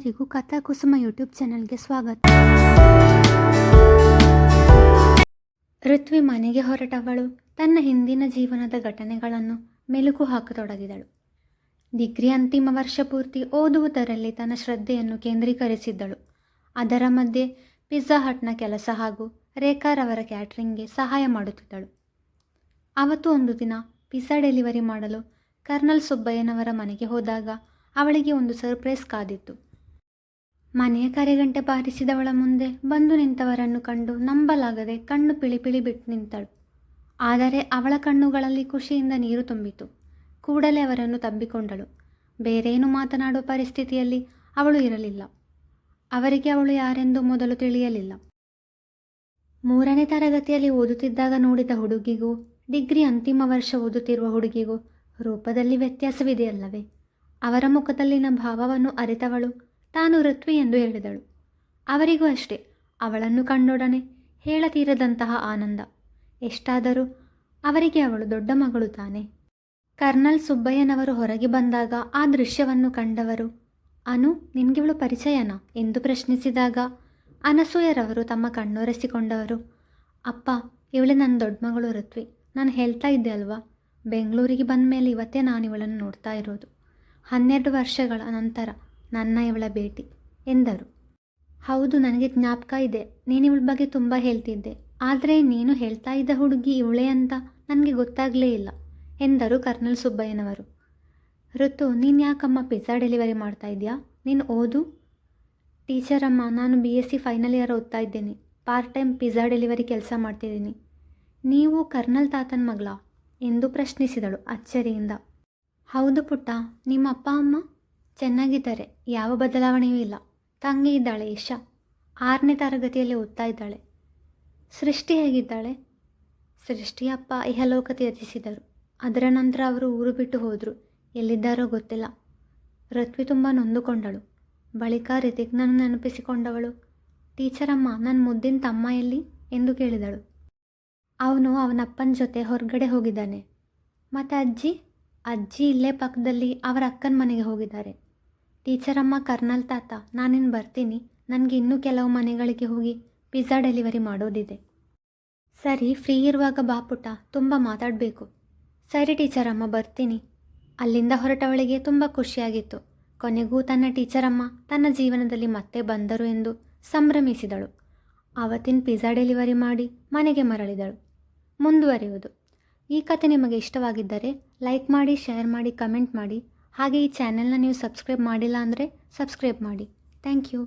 ಎಲ್ಲರಿಗೂ ಕಥಾ ಕುಸುಮ ಯೂಟ್ಯೂಬ್ ಚಾನಲ್ಗೆ ಸ್ವಾಗತ. ಋತ್ವಿ ಮನೆಗೆ ಹೊರಟವಳು. ತನ್ನ ಹಿಂದಿನ ಜೀವನದ ಘಟನೆಗಳನ್ನು ಮೆಲುಕು ಹಾಕತೊಡಗಿದಳು. ಡಿಗ್ರಿ ಅಂತಿಮ ವರ್ಷ ಪೂರ್ತಿ ಓದುವುದರಲ್ಲಿ ತನ್ನ ಶ್ರದ್ಧೆಯನ್ನು ಕೇಂದ್ರೀಕರಿಸಿದ್ದಳು. ಅದರ ಮಧ್ಯೆ ಪಿಜ್ಜಾ ಹಟ್ನ ಕೆಲಸ ಹಾಗೂ ರೇಖಾರವರ ಕ್ಯಾಟ್ರಿಂಗ್ಗೆ ಸಹಾಯ ಮಾಡುತ್ತಿದ್ದಳು. ಅವತ್ತು ಒಂದು ದಿನ ಪಿಜ್ಜಾ ಡೆಲಿವರಿ ಮಾಡಲು ಕರ್ನಲ್ ಸುಬ್ಬಯ್ಯನವರ ಮನೆಗೆ ಹೋದಾಗ ಅವಳಿಗೆ ಒಂದು ಸರ್ಪ್ರೈಸ್ ಕಾದಿತ್ತು. ಮನೆಯ ಕರೆಗಂಟೆ ಬಾರಿಸಿದವಳ ಮುಂದೆ ಬಂದು ನಿಂತವರನ್ನು ಕಂಡು ನಂಬಲಾಗದೆ ಕಣ್ಣು ಪಿಳಿಪಿಳಿ ಬಿಟ್ಟು ನಿಂತಳು. ಆದರೆ ಅವಳ ಕಣ್ಣುಗಳಲ್ಲಿ ಖುಷಿಯಿಂದ ನೀರು ತುಂಬಿತು. ಕೂಡಲೇ ಅವರನ್ನು ತಬ್ಬಿಕೊಂಡಳು. ಬೇರೇನು ಮಾತನಾಡುವ ಪರಿಸ್ಥಿತಿಯಲ್ಲಿ ಅವಳು ಇರಲಿಲ್ಲ. ಅವರಿಗೆ ಅವಳು ಯಾರೆಂದು ಮೊದಲು ತಿಳಿಯಲಿಲ್ಲ. ಮೂರನೇ ತರಗತಿಯಲ್ಲಿ ಓದುತ್ತಿದ್ದಾಗ ನೋಡಿದ ಹುಡುಗಿಗೂ, ಡಿಗ್ರಿ ಅಂತಿಮ ವರ್ಷ ಓದುತ್ತಿರುವ ಹುಡುಗಿಗೂ ರೂಪದಲ್ಲಿ ವ್ಯತ್ಯಾಸವಿದೆಯಲ್ಲವೇ? ಅವರ ಮುಖದಲ್ಲಿನ ಭಾವವನ್ನು ಅರಿತವಳು. ತಾನು ಋತ್ವಿ ಎಂದು ಹೇಳಿದಳು. ಅವರಿಗೂ ಅಷ್ಟೇ, ಅವಳನ್ನು ಕಂಡೊಡನೆ ಹೇಳತೀರದಂತಹ ಆನಂದ. ಎಷ್ಟಾದರೂ ಅವರಿಗೆ ಅವಳು ದೊಡ್ಡ ಮಗಳು ತಾನೆ. ಕರ್ನಲ್ ಸುಬ್ಬಯ್ಯನವರು ಹೊರಗೆ ಬಂದಾಗ ಆ ದೃಶ್ಯವನ್ನು ಕಂಡವರು, ಅನು, ನಿನಗಿವಳು ಪರಿಚಯನಾ? ಎಂದು ಪ್ರಶ್ನಿಸಿದಾಗ ಅನಸೂಯರವರು ತಮ್ಮ ಕಣ್ಣೊರೆಸಿಕೊಂಡವರು, ಅಪ್ಪ, ಇವಳೆ ನನ್ನ ದೊಡ್ಡ ಮಗಳು ಋತ್ವಿ. ನಾನು ಹೇಳ್ತಾ ಇದ್ದೆ ಅಲ್ವಾ? ಬೆಂಗಳೂರಿಗೆ ಬಂದ ಮೇಲೆ ಇವತ್ತೇ ನಾನು ಇವಳನ್ನು ನೋಡ್ತಾ ಇರೋದು. ಹನ್ನೆರಡು ವರ್ಷಗಳ ನಂತರ ನನ್ನ ಇವಳ ಭೇಟಿ ಎಂದರು. ಹೌದು, ನನಗೆ ಜ್ಞಾಪಕ ಇದೆ. ನೀನು ಇವಳ ಬಗ್ಗೆ ತುಂಬ ಹೇಳ್ತಿದ್ದೆ. ಆದರೆ ನೀನು ಹೇಳ್ತಾ ಇದ್ದ ಹುಡುಗಿ ಇವಳೇ ಅಂತ ನನಗೆ ಗೊತ್ತಾಗಲೇ ಇಲ್ಲ ಎಂದರು ಕರ್ನಲ್ ಸುಬ್ಬಯ್ಯನವರು. ಋತು, ನೀನು ಯಾಕಮ್ಮ ಪಿಜ್ಜಾ ಡೆಲಿವರಿ ಮಾಡ್ತಾ ಇದೆಯಾ? ನೀನು ಓದು? ಟೀಚರಮ್ಮ, ನಾನು B S C final year ಓದ್ತಾ ಇದ್ದೀನಿ. ಪಾರ್ಟ್ ಟೈಮ್ ಪಿಜ್ಜಾ ಡೆಲಿವರಿ ಕೆಲಸ ಮಾಡ್ತಿದ್ದೀನಿ. ನೀವು ಕರ್ನಲ್ ತಾತನ ಮಗಳ? ಎಂದು ಪ್ರಶ್ನಿಸಿದಳು ಅಚ್ಚರಿಯಿಂದ. ಹೌದು ಪುಟ್ಟ, ನಿಮ್ಮ ಅಪ್ಪ, ಅಮ್ಮ? ಚೆನ್ನಾಗಿದ್ದಾರೆ. ಯಾವ ಬದಲಾವಣೆಯೂ ಇಲ್ಲ. ತಂಗಿ ಇದ್ದಾಳೆ ಇಶಾ ಆರನೇ ತರಗತಿಯಲ್ಲಿ ಓದ್ತಾ ಇದ್ದಾಳೆ. ಸೃಷ್ಟಿ ಹೇಗಿದ್ದಾಳೆ? ಸೃಷ್ಟಿಯಪ್ಪ ಇಹಲೋಕ ತ್ಯಜಿಸಿದರು ಅದರ ನಂತರ ಅವರು ಊರು ಬಿಟ್ಟು ಹೋದರು. ಎಲ್ಲಿದ್ದಾರೋ ಗೊತ್ತಿಲ್ಲ. ರತ್ವಿ ತುಂಬ ನೊಂದುಕೊಂಡಳು. ಬಳಿಕ ರಿತಿಕ್ನನ್ನು ನೆನಪಿಸಿಕೊಂಡವಳು, ಟೀಚರಮ್ಮ ನನ್ನ ಮುದ್ದಿನ ತಮ್ಮ ಎಲ್ಲಿ? ಎಂದು ಕೇಳಿದಳು. ಅವನು ಅವನಪ್ಪನ ಜೊತೆ ಹೊರಗಡೆ ಹೋಗಿದ್ದಾನೆ. ಮತ್ತು ಅಜ್ಜಿ? ಅಜ್ಜಿ ಇಲ್ಲೇ ಪಕ್ಕದಲ್ಲಿ ಅವರ ಅಕ್ಕನ ಮನೆಗೆ ಹೋಗಿದ್ದಾರೆ. ಟೀಚರಮ್ಮ ಕರ್ನಲ್ ತಾತ ನಾನಿನ್ನು ಬರ್ತೀನಿ. ನನಗೆ ಇನ್ನೂ ಕೆಲವು ಮನೆಗಳಿಗೆ ಹೋಗಿ ಪಿಜ್ಜಾ ಡೆಲಿವರಿ ಮಾಡೋದಿದೆ. ಸರಿ, ಫ್ರೀ ಇರುವಾಗ ಬಾ ಪುಟ್ಟ, ತುಂಬ ಮಾತಾಡಬೇಕು. ಸರಿ ಟೀಚರಮ್ಮ ಬರ್ತೀನಿ. ಅಲ್ಲಿಂದ ಹೊರಟವಳಿಗೆ ತುಂಬ ಖುಷಿಯಾಗಿತ್ತು. ಕೊನೆಗೂ ತನ್ನ ಟೀಚರಮ್ಮ ತನ್ನ ಜೀವನದಲ್ಲಿ ಮತ್ತೆ ಬಂದರು ಎಂದು ಸಂಭ್ರಮಿಸಿದಳು. ಆವತ್ತಿನ ಪಿಜ್ಜಾ ಡೆಲಿವರಿ ಮಾಡಿ ಮನೆಗೆ ಮರಳಿದಳು. ಮುಂದುವರಿಯುವುದು. ಈ ಕತೆ ನಿಮಗೆ ಇಷ್ಟವಾಗಿದ್ದರೆ ಲೈಕ್ ಮಾಡಿ, ಶೇರ್ ಮಾಡಿ, ಕಮೆಂಟ್ ಮಾಡಿ. ಹಾಗೆ ಈ ಚಾನೆಲ್ನ ನೀವು ಸಬ್ಸ್ಕ್ರೈಬ್ ಮಾಡಿಲ್ಲ ಅಂದರೆ ಸಬ್ಸ್ಕ್ರೈಬ್ ಮಾಡಿ. Thank you.